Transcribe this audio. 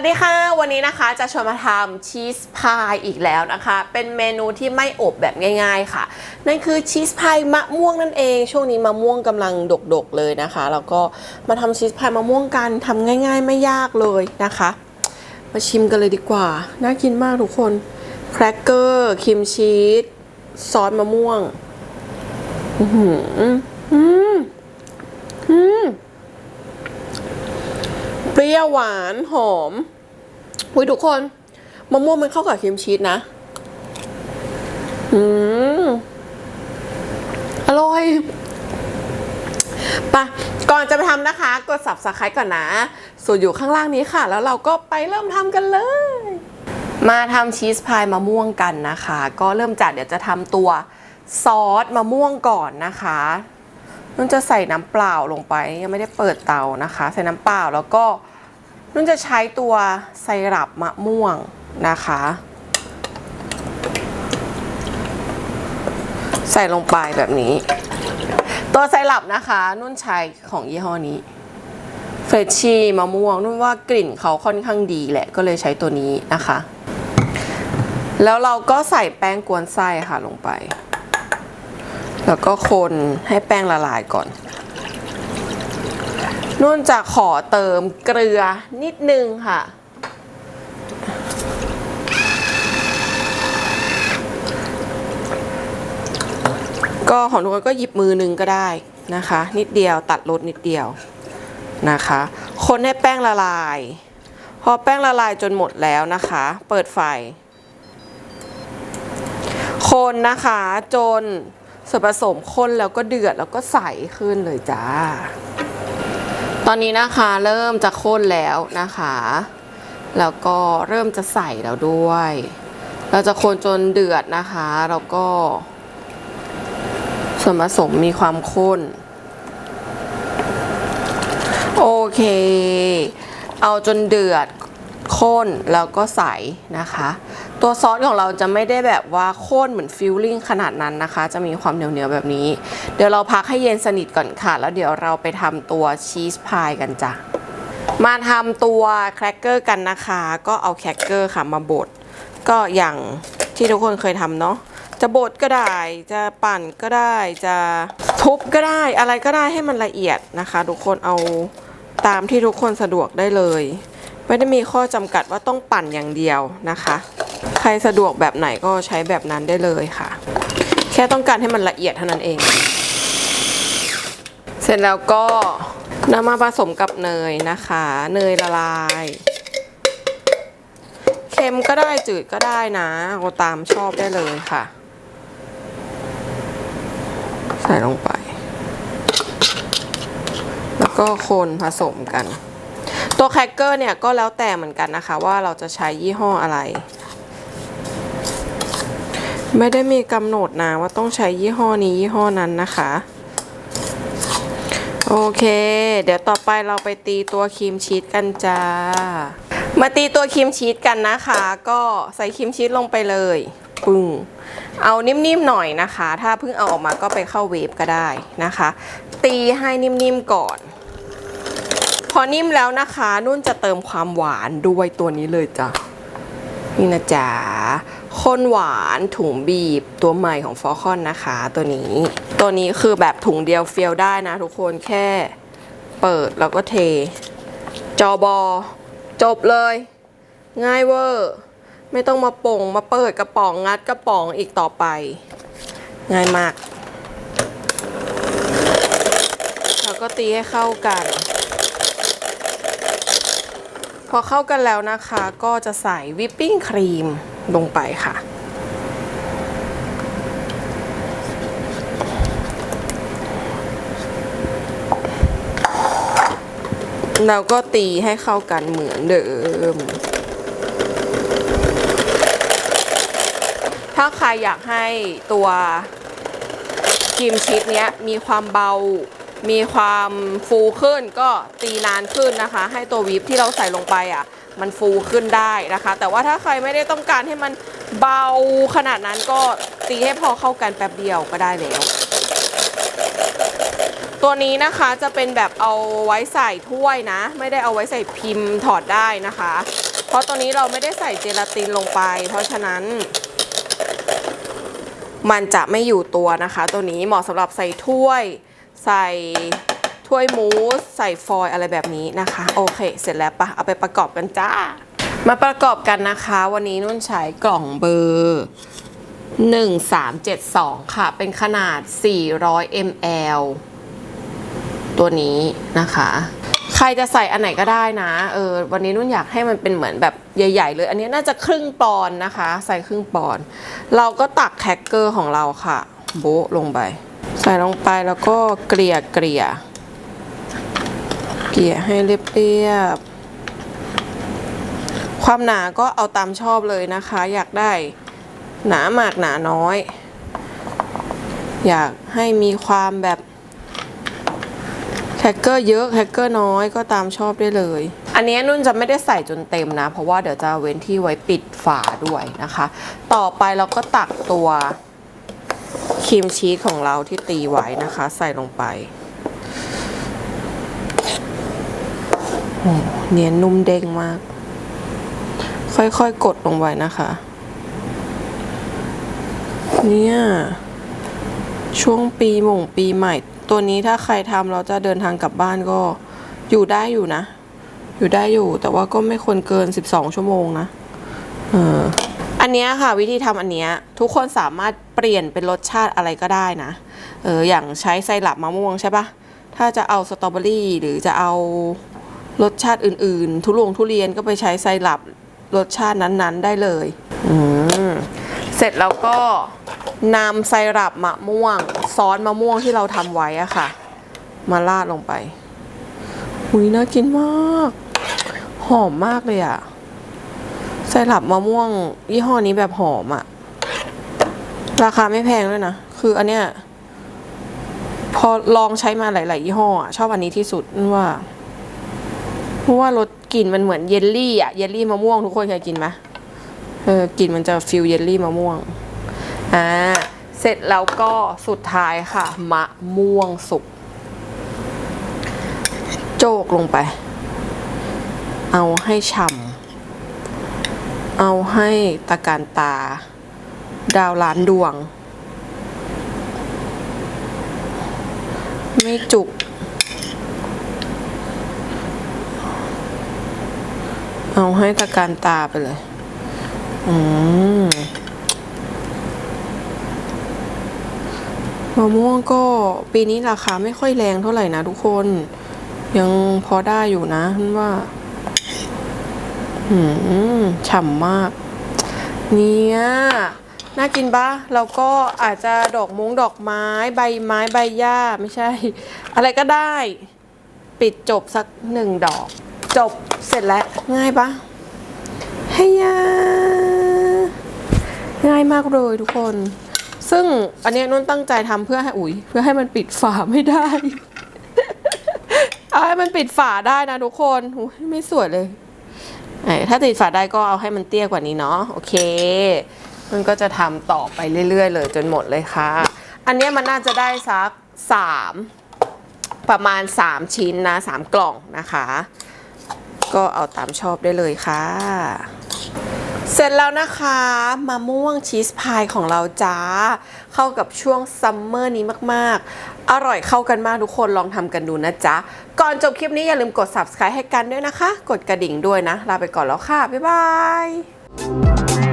วัสดีค่ะ วันนี้นะคะจะชวนมาทำชีสพายอีกแล้วนะคะ เป็นเมนูที่ไม่อบแบบง่ายๆค่ะ นั่นคือชีสพายมะม่วงนั่นเอง ช่วงนี้มะม่วงกำลังดกๆเลยนะคะ แล้วก็มาทำชีสพายมะม่วงกันทำง่าย ๆ ไม่ยากเลยนะคะ มาชิมกันเลยดีกว่า น่ากินมากทุกคน แครกเกอร์ครีมชีสซอสมะม่วง อือหืออืมอืม เปรี้ยวหวานหอมอุ้ยทุกคนมะม่วงมันเข้ากับครีมชีสนะ อืมอร่อยปะก่อนจะไปทำนะคะ กด subscribe ก่อนนะ ส่วนอยู่ข้างล่างนี้ค่ะ แล้วเราก็ไปเริ่มทำกันเลย มาทำชีสพายมะม่วงกันนะคะ ก็เริ่มจากเดี๋ยวจะทำตัวซอสมะม่วงก่อนนะคะนุ่นจะใส่น้ำเปล่าลงไป ยังไม่ได้เปิดเตานะคะ ใส่น้ำเปล่าแล้วก็ นุ่นจะใช้ตัวไซรัปมะม่วงนะคะ ใส่ลงไปแบบนี้ ตัวไซรัปนะคะ นุ่นใช้ของยี่ห้อนี้เฟรชชี่มะม่วงนุ่นว่ากลิ่นเขาค่อนข้างดีแหละก็เลยใช้ตัวนี้นะคะ แล้วเราก็ใส่แป้งกวนไส้ค่ะลงไป แล้วก็คนให้แป้งละลายก่อน นุ่นจะขอเติมเกลือนิดนึงค่ะ ก็ของทุกคนก็หยิบมือหนึงก็ได้นะคะ นิดเดียวตัดรสนิดเดียวนะคะ คนให้แป้งละลาย พอแป้งละลายจนหมดแล้วนะคะ เปิดไฟ คนนะคะจนส่วนผสมข้นแล้วก็เดือดแล้วก็ใสขึ้นเลยจ้า ตอนนี้นะคะเริ่มจะข้นแล้วนะคะ แล้วก็เริ่มจะใส่แล้วด้วย เราจะคนจนเดือดนะคะ แล้วก็ ส่วนผสมมีความข้น โอเค เอาจนเดือด ข้นแล้วก็ใสนะคะ ตัวซอสของเราจะไม่ได้แบบว่าข้นเหมือนฟิลลิ่งขนาดนั้นนะคะ จะมีความเหนียวๆแบบนี้ เดี๋ยวเราพักให้เย็นสนิทก่อนค่ะ แล้วเดี๋ยวเราไปทำตัวชีสพายกันจ้ะมาทำตัวแครกเกอร์กันนะคะ ก็เอาแครกเกอร์ค่ะมาบดก็อย่างที่ทุกคนเคยทำเนาะจะบดก็ได้ จะปั่นก็ได้ จะทุบก็ได้ อะไรก็ได้ให้มันละเอียดนะคะ ทุกคนเอาตามที่ทุกคนสะดวกได้เลย ไม่ได้มีข้อจำกัดว่าต้องปั่นอย่างเดียวนะคะ ใครสะดวกแบบไหนก็ใช้แบบนั้นได้เลยค่ะ แค่ต้องการให้มันละเอียดเท่านั้นเอง เสร็จแล้วก็นำมาผสมกับเนยนะคะ เนยละลายเค็มก็ได้จืดก็ได้นะเอาตามชอบได้เลยค่ะ ใส่ลงไป แล้วก็คนผสมกัน ตัวแครกเกอร์เนี่ยก็แล้วแต่เหมือนกันนะคะ ว่าเราจะใช้ยี่ห้ออะไร ไม่ได้มีกำหนดนะว่าต้องใช้ยี่ห้อนี้ยี่ห้อนั้นนะคะ โอเค เดี๋ยวต่อไปเราไปตีตัวครีมชีสกันจ้า มาตีตัวครีมชีสกันนะคะ ก็ใส่ครีมชีสลงไปเลยปึ้งเอานิ่มๆหน่อยนะคะ ถ้าเพิ่งเอาออกมาก็ไปเข้าเวฟก็ได้นะคะ ตีให้นิ่มๆก่อน อนิ่มแล้วนะคะ นุ่นจะเติมความหวานด้วยตัวนี้เลยจ้ะนี่นะจ๊ะข้นหวานถุงบีบตัวใหม่ของฟอคอนนะคะ ตัวนี้ ตัวนี้คือแบบถุงเดียวเฟียวได้นะทุกคนแค่เปิดแล้วก็เท จอบอ จบเลย ง่ายเวอร์ ไม่ต้องมาป่งมาเปิดกระป๋องงัดกระป๋องอีกต่อไป ง่ายมาก แล้วก็ตีให้เข้ากัน พอเข้ากันแล้วนะคะก็จะใส่วิปปิ้งครีมลงไปค่ะ แล้วก็ตีให้เข้ากันเหมือนเดิม ถ้าใครอยากให้ตัวครีมชีสเนี้ยมีความเบา มีความฟูขึ้นก็ตีนานขึ้นนะคะ ให้ตัววิปที่เราใส่ลงไปอะมันฟูขึ้นได้นะคะ แต่ว่าถ้าใครไม่ได้ต้องการให้มันเบาขนาดนั้นก็ตีให้พอเข้ากันแป๊บเดียวก็ได้แล้ว ตัวนี้นะคะจะเป็นแบบเอาไว้ใส่ถ้วยนะ ไม่ได้เอาไว้ใส่พิมพ์ถอดได้นะคะ เพราะตัวนี้เราไม่ได้ใส่เจลาตินลงไป เพราะฉะนั้น มันจะไม่อยู่ตัวนะคะ ตัวนี้เหมาะสำหรับใส่ถ้วย ใส่ถ้วยมูสใส่ฟอยล์อะไรแบบนี้นะคะ โอเค เสร็จแล้วปะเอาไปประกอบกันจ้า มาประกอบกันนะคะ วันนี้นุ่นใช้กล่องเบอร์1372 ค่ะ เป็นขนาด 400 ml ตัวนี้นะคะ ใครจะใส่อันไหนก็ได้นะ เออ วันนี้นุ่นอยากให้มันเป็นเหมือนแบบใหญ่ ๆ เลย อันนี้น่าจะครึ่งปอนนะคะ ใส่ครึ่งปอน เราก็ตักแครกเกอร์ของเราค่ะ โบลงไป ส่ลงไปแล้วก็เกลี่ยเกลี่ยเกลี่ยให้เรียบๆความหนาก็เอาตามชอบเลยนะคะ อยากได้หนามากหนาน้อย อยากให้มีความแบบแคคเกอร์เยอะแคคเกอร์น้อยก็ตามชอบได้เลย อันนี้นุ่นจะไม่ได้ใส่จนเต็มนะ เพราะว่าเดี๋ยวจะเว้นที่ไว้ปิดฝาด้วยนะคะ ต่อไปเราก็ตักตัว ครีมชีสของเราที่ตีไว้นะคะ ใส่ลงไปโอ้เนียนนุ่มเด้งมาก ค่อยๆกดลงไปนะคะ เนี่ย ช่วงปีหม่งปีใหม่ ตัวนี้ถ้าใครทำเราจะเดินทางกลับบ้านก็อยู่ได้อยู่นะ อยู่ได้อยู่แต่ว่าก็ไม่ควรเกิน 12 ชั่วโมงนะ เออ นนี้ค่ะวิธีทำอันนี้ทุกคนสามารถเปลี่ยนเป็นรสชาติอะไรก็ได้นะเอออย่างใช้ไซรัปมะม่วงใช่ปะถ้าจะเอาสตรอเบอรี่หรือจะเอารสชาติอื่น ๆ ทุลงทุเรียนก็ไปใช้ไซรัปรสชาตินั้นๆ ได้เลยอืมเสร็จแล้วก็นำไซรัปมะม่วง ซอสมะม่วงที่เราทำไว้อะค่ะ มาราดลงไปหุยน่ากินมาก หอมมากเลยอะ ไซรัปมะม่วง ยี่ห้อนี้แบบหอมอะราคาไม่แพงด้วยนะ คืออันเนี้ย พอลองใช้มาหลาย ๆ ยี่ห้อชอบอันนี้ที่สุดนว่าเพราะว่ารสกลิ่นมันเหมือนเยลลี่อะเยลลี่มะม่วงทุกคนเคยกินไหมเออกลิ่นมันจะฟิลเยลลี่มะม่วงอ่าเสร็จแล้วก็สุดท้ายค่ะ มะม่วงสุกโจกลงไป เอาให้ฉ่ำ เอาให้ตะการตา ดาวล้านดวง ไม่จุก เอาให้ตะการตาไปเลย อืมมะม่วงก็ปีนี้ราคาไม่ค่อยแรงเท่าไหร่นะทุกคน ยังพอได้อยู่นะว่า อืมฉ่ำมาก เนี่ย น่ากินปะแล้วก็อาจจะดอกมงดอกไม้ ใบไม้ใบหญ้าไม่ใช่ อะไรก็ได้ ปิดจบสักหนึ่งดอก จบเสร็จแล้ว ง่ายปะฮยาง่ายมากเลยทุกคน ซึ่งอันนี้นุ่นตั้งใจทำเพื่อให้อุ๋ยเพื่อให้มันปิดฝาไม่ได้ เอาให้มันปิดฝาได้นะทุกคนไม่สวยเลย ถ้าติดฝาได้ก็เอาให้มันเตี้ยกว่านี้เนาะโอเค มันก็จะทำต่อไปเรื่อย ๆ เลยจนหมดเลยค่ะ อันนี้มันน่าจะได้สักสามประมาณ 3 ชิ้นนะ 3 กล่องนะคะ ก็เอาตามชอบได้เลยค่ะ เสร็จแล้วนะคะมะม่วงชีสพายของเราจ้า เข้ากับช่วงซัมเมอร์นี้มากๆ อร่อยเข้ากันมากทุกคนลองทำกันดูนะจ๊ะ ก่อนจบคลิปนี้อย่าลืมกด subscribe ให้กันด้วยนะคะ กดกระดิ่งด้วยนะ ลาไปก่อนแล้วค่ะ บ๊ายบาย